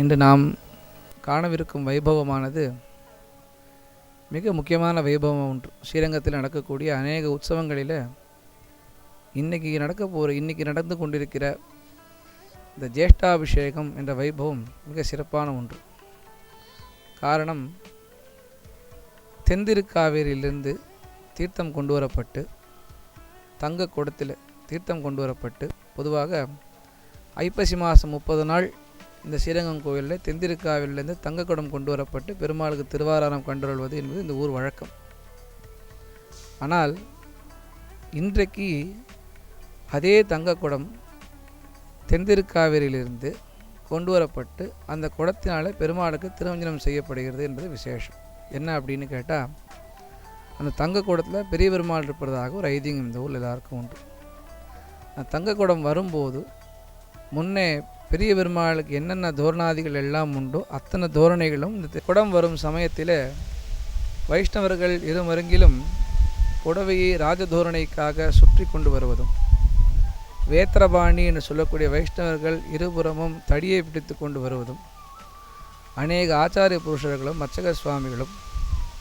இன்று நாம் காணவிருக்கும் வைபவமானது மிக முக்கியமான வைபவம் ஒன்று. ஸ்ரீரங்கத்தில் நடக்கக்கூடிய அநேக உற்சவங்களில் இன்றைக்கி நடக்க போகிற இன்றைக்கி நடந்து கொண்டிருக்கிற இந்த ஜேஷ்டாபிஷேகம் என்ற வைபவம் மிக சிறப்பான ஒன்று. காரணம் தென்திருக்காவேரியிலிருந்து தீர்த்தம் கொண்டு வரப்பட்டு தங்க குடத்தில் தீர்த்தம் கொண்டு வரப்பட்டு பொதுவாக ஐப்பசி மாதம் முப்பது நாள் இந்த ஸ்ரீரங்கம் கோவிலில் தெந்திருக்காவிலிருந்து தங்கக்குடம் கொண்டு வரப்பட்டு பெருமாளுக்கு திருவாராரம் கண்டுவருவது என்பது இந்த ஊர் வழக்கம். ஆனால் இன்றைக்கு அதே தங்கக்குடம் தென்திருக்காவிரியிலிருந்து கொண்டு வரப்பட்டு அந்த குடத்தினாலே பெருமாளுக்கு திருமஞ்சனம் செய்யப்படுகிறது என்பது விசேஷம். என்ன அப்படின்னு கேட்டால் அந்த தங்க குடத்தில் பெரிய பெருமாள் இருப்பதாக ஒரு ஐதீகம் இந்த ஊரில் எல்லாருக்கும் உண்டு. அந்த தங்க குடம் வரும்போது முன்னே பெரிய பெருமாளுக்கு என்னென்ன தோரணாதிகள் எல்லாம் உண்டோ அத்தனை தோரணைகளும் இந்த குடம் வரும் சமயத்தில் வைஷ்ணவர்கள் இருமருங்கிலும் புடவையை ராஜதோரணைக்காக சுற்றி கொண்டு வருவதும் வேத்திரபாணி என்று சொல்லக்கூடிய வைஷ்ணவர்கள் இருபுறமும் தடியை பிடித்து கொண்டு வருவதும் அநேக ஆச்சாரிய புருஷர்களும் மச்சக சுவாமிகளும்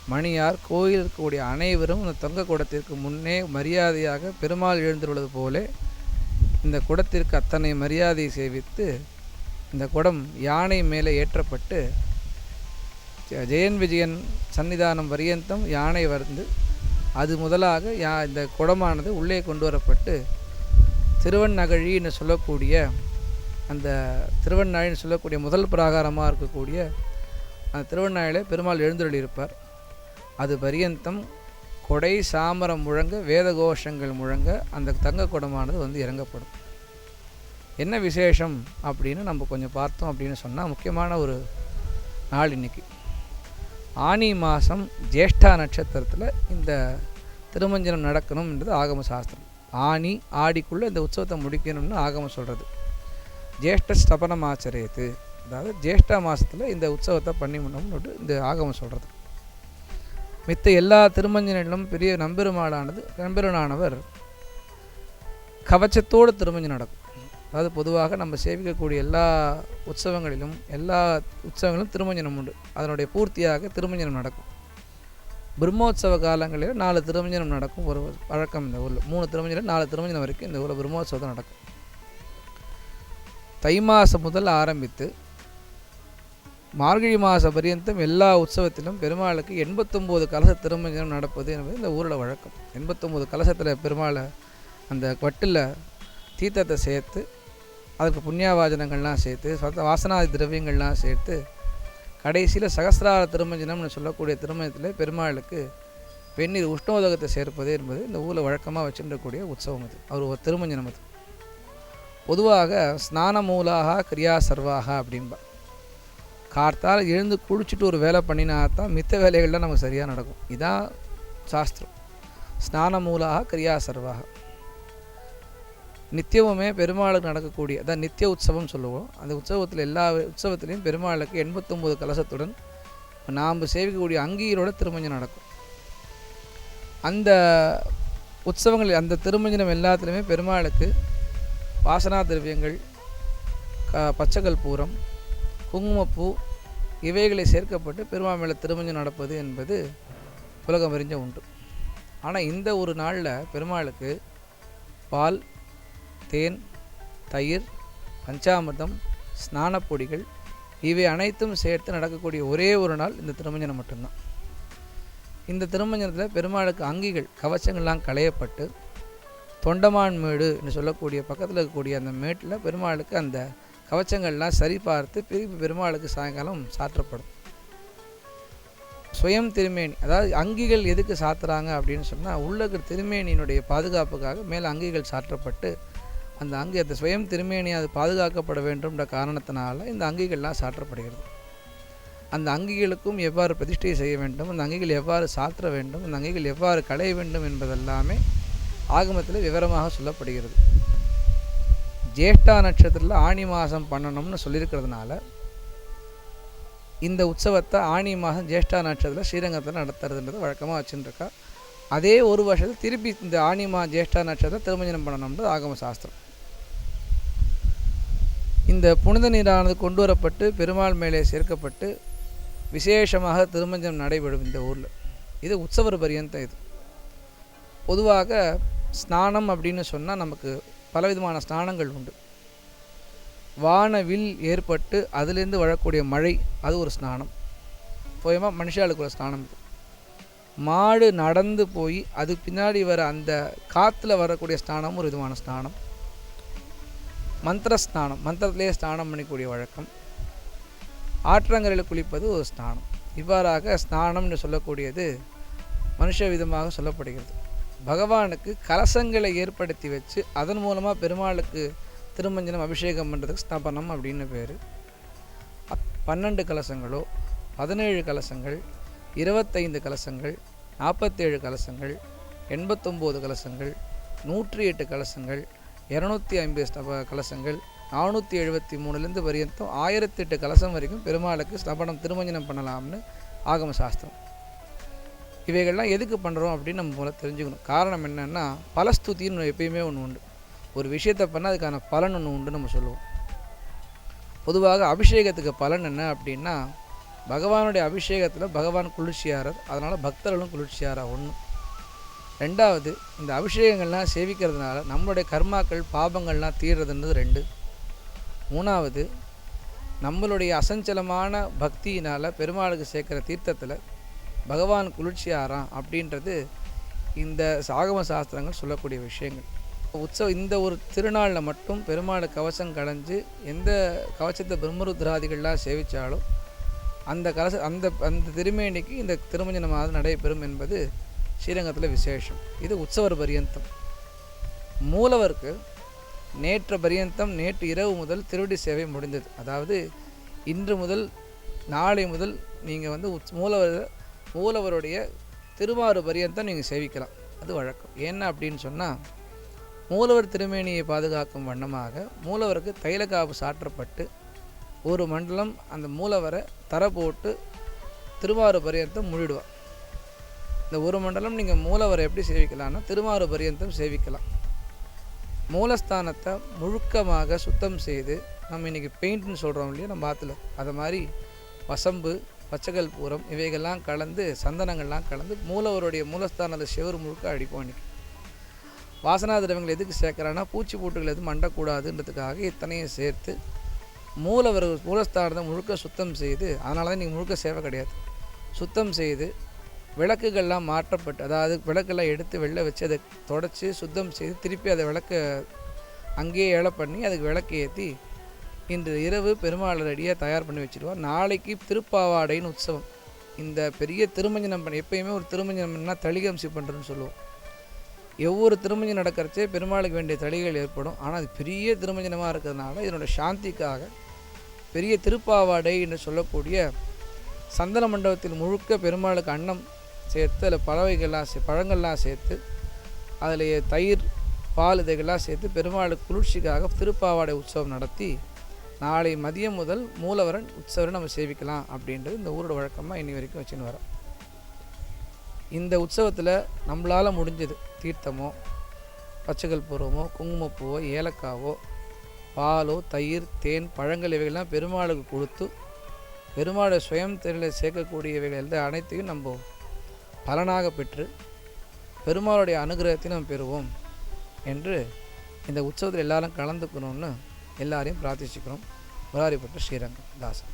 மணியார் கோயில் இருக்கக்கூடிய அனைவரும் இந்த தொங்க குடத்திற்கு முன்னே மரியாதையாக பெருமாள் எழுந்துள்ளது போல இந்த குடத்திற்கு அத்தனை மரியாதை சேவித்து இந்த குடம் யானை மேலே ஏற்றப்பட்டு ஜெ- ஜெயன் விஜயன் சன்னிதானம் பரியந்தம் யானை வந்து அது முதலாக யா இந்த குடமானது உள்ளே கொண்டு வரப்பட்டு திருவண்ணகழின்னு சொல்லக்கூடிய அந்த திருவண்ணாழின்னு சொல்லக்கூடிய முதல் பிராகாரமாக இருக்கக்கூடிய அந்த திருவண்ணாழியில் பெருமாள் எழுந்தருளியிருப்பார். அது பரியந்தம் கொடை சாமரம் முழங்க வேத கோஷங்கள் முழங்க அந்த தங்க குடமானது வந்து இறங்கப்படும். என்ன விசேஷம் அப்படின்னு நம்ம கொஞ்சம் பார்த்தோம் அப்படின்னு சொன்னால் முக்கியமான ஒரு நாள் இன்றைக்கி ஆனி மாதம் ஜேஷ்டா நட்சத்திரத்தில் இந்த திருமஞ்சனம் நடக்கணும்ன்றது ஆகம சாஸ்திரம். ஆனி ஆடிக்குள்ளே இந்த உற்சவத்தை முடிக்கணும்னு ஆகமம் சொல்கிறது ஜேஷ்ட ஸ்தபனம் ஆச்சரியத்து அதாவது ஜேஷ்டா மாதத்தில் இந்த உற்சவத்தை பண்ணி முடியும்னு இந்த ஆகமம் சொல்கிறது மித்த எல்லா திருமஞ்சனிலும் பெரிய நம்பெருமாளானது நம்பெருமானவர் கவச்சத்தோடு திருமஞ்சு நடக்கும். அதாவது பொதுவாக நம்ம சேவிக்கக்கூடிய எல்லா உற்சவங்களிலும் எல்லா உற்சவங்களிலும் திருமஞ்சனம் உண்டு. அதனுடைய பூர்த்தியாக திருமஞ்சனம் நடக்கும். பிரம்மோற்சவ காலங்களில் நாலு திருமஞ்சனம் நடக்கும் ஒரு வழக்கம் இந்த ஊரில். மூணு திருமஞ்சனம் நாலு திருமஞ்சனம் வரைக்கும் இந்த ஊரில் பிரம்மோற்சவத்தை நடக்கும். தை மாதம் முதல் ஆரம்பித்து மார்கழி மாத பரியந்தம் எல்லா உற்சவத்திலும் பெருமாளுக்கு எண்பத்தொம்போது கலச திருமஞ்சனம் நடப்பது என்பது இந்த ஊரில் வழக்கம். எண்பத்தொம்போது கலசத்தில் பெருமாளை அந்த வட்டில் தீர்த்தத்தை சேர்த்து அதுக்கு புண்ணியாவாஜனங்கள்லாம் சேர்த்து சத்த வாசனாதி திரவியங்கள்லாம் சேர்த்து கடைசியில் சகசிரார திருமஞ்சனம்னு சொல்லக்கூடிய திருமணத்தில் பெருமாளுக்கு வெந்நீர் உஷ்ணோதகத்தை சேர்ப்பது என்பது இந்த ஊரில் வழக்கமாக வச்சுருக்கக்கூடிய உற்சவம் அது. அவர் ஒரு திருமஞ்சனம் அது. பொதுவாக ஸ்நான மூலாக கிரியா சர்வாக அப்படின்பா கார்த்தால் எழுந்து குளிச்சுட்டு ஒரு வேலை பண்ணினா தான் மித்த வேலைகள்லாம் நமக்கு சரியாக நடக்கும். இதான் சாஸ்திரம். ஸ்நான மூலாக கிரியா சர்வாக நித்தியமுமே பெருமாளுக்கு நடக்கக்கூடிய அதான் நித்திய உற்சவம் சொல்லுவோம். அந்த உற்சவத்தில் எல்லா உற்சவத்திலையும் பெருமாளுக்கு எண்பத்தொம்போது கலசத்துடன் நாம் சேவிக்கக்கூடிய அங்கீரோட திருமஞ்சம் நடக்கும். அந்த உற்சவங்கள் அந்த திருமஞ்சனம் எல்லாத்துலேயுமே பெருமாளுக்கு வாசனா திரவியங்கள் க பச்சைக்கல் பூரம் குங்குமப்பூ இவைகளை சேர்க்கப்பட்டு பெருமாள் மேலே திருமஞ்சம் நடப்பது என்பது உலகம் அறிஞ்ச உண்டு. ஆனால் இந்த ஒரு நாளில் பெருமாளுக்கு பால் தேன் தயிர் பஞ்சாமிர்தம் ஸ்நானப்பொடிகள் இவை அனைத்தும் சேர்த்து நடக்கக்கூடிய ஒரே ஒரு நாள் இந்த திருமஞ்சனம் மட்டும்தான். இந்த திருமஞ்சனத்தில் பெருமாளுக்கு அங்கிகள் கவச்சங்கள்லாம் களையப்பட்டு தொண்டமான் மேடு என்று சொல்லக்கூடிய பக்கத்தில் இருக்கக்கூடிய அந்த மேட்டில் பெருமாளுக்கு அந்த கவச்சங்கள்லாம் சரி பார்த்து திருப்பி பெருமாளுக்கு சாயங்காலம் சாற்றப்படும். சுயம் திருமேனி அதாவது அங்கிகள் எதுக்கு சாத்துறாங்க அப்படின்னு சொன்னால் உள்ள திருமேனியினுடைய பாதுகாப்புக்காக மேலே அங்கிகள் சாற்றப்பட்டு அந்த அங்கி அந்த சுயம் திருமேனி அது பாதுகாக்கப்பட வேண்டும்ன்ற காரணத்தினால இந்த அங்கிகள்லாம் சாற்றப்படுகிறது. அந்த அங்கிகளுக்கும் எவ்வாறு பிரதிஷ்டை செய்ய வேண்டும் அந்த அங்கிகள் எவ்வாறு சாற்ற வேண்டும் அந்த அங்கிகள் எவ்வாறு களைய வேண்டும் என்பதெல்லாமே ஆகமத்தில் விவரமாக சொல்லப்படுகிறது. ஜேஷ்டா நட்சத்திரத்தில் ஆணி மாதம் பண்ணணும்னு சொல்லியிருக்கிறதுனால இந்த உற்சவத்தை ஆணி மாதம் ஜேஷ்டா நட்சத்திரத்தில் ஸ்ரீரங்கத்தில் நடத்துறதுன்றது வழக்கமாக வச்சுருக்கா. அதே ஒரு வருஷத்தில் திருப்பி இந்த ஆணி மா ஜேஷ்டா நட்சத்திரம் திருமஞ்சனம் பண்ணணும்ன்றது ஆகம சாஸ்திரம். இந்த புனித நீரானது கொண்டு வரப்பட்டு பெருமாள் மேலே சேர்க்கப்பட்டு விசேஷமாக திருமஞ்சனம் நடைபெறும் இந்த ஊரில். இது உற்சவர் பரியந்தம் இது. பொதுவாக ஸ்நானம் அப்படின்னு சொன்னால் நமக்கு பலவிதமான ஸ்நானங்கள் உண்டு. வானவில் ஏற்பட்டு அதுலேருந்து வரக்கூடிய மழை அது ஒரு ஸ்நானம். போயமாக மனுஷாளுக்கு ஒரு ஸ்நானம் இது. மாடு நடந்து போய் அது பின்னாடி வர அந்த காற்றுல வரக்கூடிய ஸ்நானம் ஒரு விதமான ஸ்நானம். மந்திர ஸ்நானம் மந்திரத்திலே ஸ்நானம் பண்ணக்கூடிய வழக்கம். ஆற்றங்கரையில் குளிப்பது ஒரு ஸ்நானம். இவ்வாறாக ஸ்நானம்னு சொல்லக்கூடியது மனுஷ விதமாக சொல்லப்படுகிறது. பகவானுக்கு கலசங்களை ஏற்படுத்தி வச்சு அதன் மூலமாக பெருமாளுக்கு திருமஞ்சனம் அபிஷேகம் பண்ணுறதுக்கு ஸ்தாபனம் அப்படின்னு பேர். பன்னெண்டு கலசங்களோ பதினேழு கலசங்கள் இருபத்தைந்து கலசங்கள் நாற்பத்தேழு கலசங்கள் எண்பத்தொம்போது கலசங்கள் நூற்றி எட்டு கலசங்கள் இரநூத்தி ஐம்பது ஸ்தப கலசங்கள் நானூற்றி எழுபத்தி மூணுலேருந்து பரியந்தம் ஆயிரத்தி எட்டு கலசம் வரைக்கும் பெருமாளுக்கு ஸ்தபனம் திருமஞ்சனம் பண்ணலாம்னு ஆகம சாஸ்திரம். இவைகள்லாம் எதுக்கு பண்ணுறோம் அப்படின்னு நம்ம முதல்ல தெரிஞ்சுக்கணும். காரணம் என்னென்னா பலஸ்துதின்னு எப்பயுமே ஒன்று உண்டு. ஒரு விஷயத்தை பண்ணால் அதுக்கான பலன் ஒன்று உண்டு நம்ம சொல்லுவோம். பொதுவாக அபிஷேகத்துக்கு பலன் என்ன அப்படின்னா பகவானுடைய அபிஷேகத்தில் பகவான் குளிர்ச்சியாரர் அதனால் பக்தர்களும் குளிர்ச்சியாரா ஒன்று ரெண்டாவது இந்த அபிஷேகங்கள்லாம் சேவிக்கிறதுனால நம்மளுடைய கர்மாக்கள் பாபங்கள்லாம் தீர்றதுன்றது ரெண்டு. மூணாவது நம்மளுடைய அசஞ்சலமான பக்தியினால் பெருமாளுக்கு சேர்க்குற தீர்த்தத்தில் பகவான் குளிர்ச்சியாராம் அப்படின்றது இந்த சாகம சாஸ்திரங்கள் சொல்லக்கூடிய விஷயங்கள். உற்சவம் இந்த ஒரு திருநாளில் மட்டும் பெருமாள் கவசம் களைஞ்சு எந்த கவசத்தை பிரம்மருத்ராதிகள்லாம் சேவித்தாலும் அந்த கலச அந்த அந்த திருமேனிக்கு இந்த திருமஞ்சனமாக நடைபெறும் என்பது ஸ்ரீரங்கத்தில் விசேஷம். இது உற்சவர் பரியந்தம். மூலவருக்கு நேற்று பரியந்தம் நேற்று இரவு முதல் திருவடி சேவை முடிந்தது. அதாவது இன்று முதல் நாளை முதல் நீங்கள் வந்து உச் மூலவர் மூலவருடைய திருமாறு பரியந்தம் நீங்கள் சேவிக்கலாம். அது வழக்கம். என்ன அப்படின்னு சொன்னால் மூலவர் திருமேனியை பாதுகாக்கும் வண்ணமாக மூலவருக்கு தைலக்காப்பு சாற்றப்பட்டு ஒரு மண்டலம் அந்த மூலவரை தர போட்டு திருவாறு பரியந்தம் முழிடுவான் இந்த ஒரு மண்டலம் நீங்கள் மூலவரை எப்படி சேவிக்கலாம்னா திருமாறு பரியந்தம் சேவிக்கலாம். மூலஸ்தானத்தை முழுக்கமாக சுத்தம் செய்து நம்ம இன்றைக்கி பெயிண்ட்னு சொல்கிறோம் இல்லையா நம்ம ஆற்றுல அதை மாதிரி வசம்பு பச்சைக்கல் பூரம் இவைகள்லாம் கலந்து சந்தனங்கள்லாம் கலந்து மூலவருடைய மூலஸ்தானத்தை செவர் முழுக்க அடிப்போம் இன்றைக்கி வாசனா திரவங்கள் எதுக்கு சேர்க்குறான்னா பூச்சி பூட்டுகள் எதுவும் மண்டக்கூடாதுன்றதுக்காக இத்தனையும் சேர்த்து மூலவர் மூலஸ்தானத்தை முழுக்க சுத்தம் செய்து அதனால தான் நீங்கள் முழுக்க சேவை கிடையாது. சுத்தம் செய்து விளக்குகள்லாம் மாற்றப்பட்டு அதாவது விளக்கெல்லாம் எடுத்து வெளில வச்சு அதை தொடச்சி சுத்தம் செய்து திருப்பி அதை விளக்க அங்கேயே ஏழை பண்ணி அதுக்கு விளக்கு ஏற்றி இன்று இரவு பெருமாள் ரெடியாக தயார் பண்ணி வச்சுருவார். நாளைக்கு திருப்பாவாடைன்னு உற்சவம். இந்த பெரிய திருமஞ்சனம் பண்ணி எப்பயுமே ஒரு திருமஞ்சனம் பண்ணால் தளிகம்சி பண்ணுறதுன்னு சொல்லுவோம். ஒவ்வொரு திருமஞ்சம் நடக்கிறச்சே பெருமாளுக்கு வேண்டிய தளிகள் ஏற்படும். ஆனால் அது பெரிய திருமஞ்சனமாக இருக்கிறதுனால இதனோட சாந்திக்காக பெரிய திருப்பாவாடை என்று சொல்லக்கூடிய சந்தன மண்டபத்தில் முழுக்க பெருமாளுக்கு அன்னம் சேர்த்து அதில் பறவைகள்லாம் சே பழங்கள்லாம் சேர்த்து அதில் தயிர் பால் இதைகள்லாம் சேர்த்து பெருமாளுக்கு குளிர்ச்சிக்காக திருப்பாவாடை உற்சவம் நடத்தி நாளை மதியம் முதல் மூலவரன் உற்சவரை நம்ம சேவிக்கலாம் அப்படின்றது இந்த ஊரோட வழக்கமாக இன்னி வரைக்கும் வச்சுன்னு வரோம். இந்த உற்சவத்தில் நம்மளால் முடிஞ்சது தீர்த்தமோ பச்சைகள் பூர்வமோ குங்குமப்பூவோ ஏலக்காவோ பாலோ தயிர் தேன் பழங்கள் இவைகள்லாம் பெருமாளுக்கு கொடுத்து பெருமாளை சுயம் தெரியல சேர்க்கக்கூடியவைகள் அனைத்தையும் நம்ம பலனாக பெற்று பெருமாளுடைய அனுகிரகத்தை நம்ம பெறுவோம் என்று இந்த உற்சவத்தில் எல்லாரும் கலந்துக்கணும்னு எல்லாரையும் பிரார்த்திச்சுக்கிறோம். முராரிப்பட்டு ஸ்ரீரங்கம் தாசன்.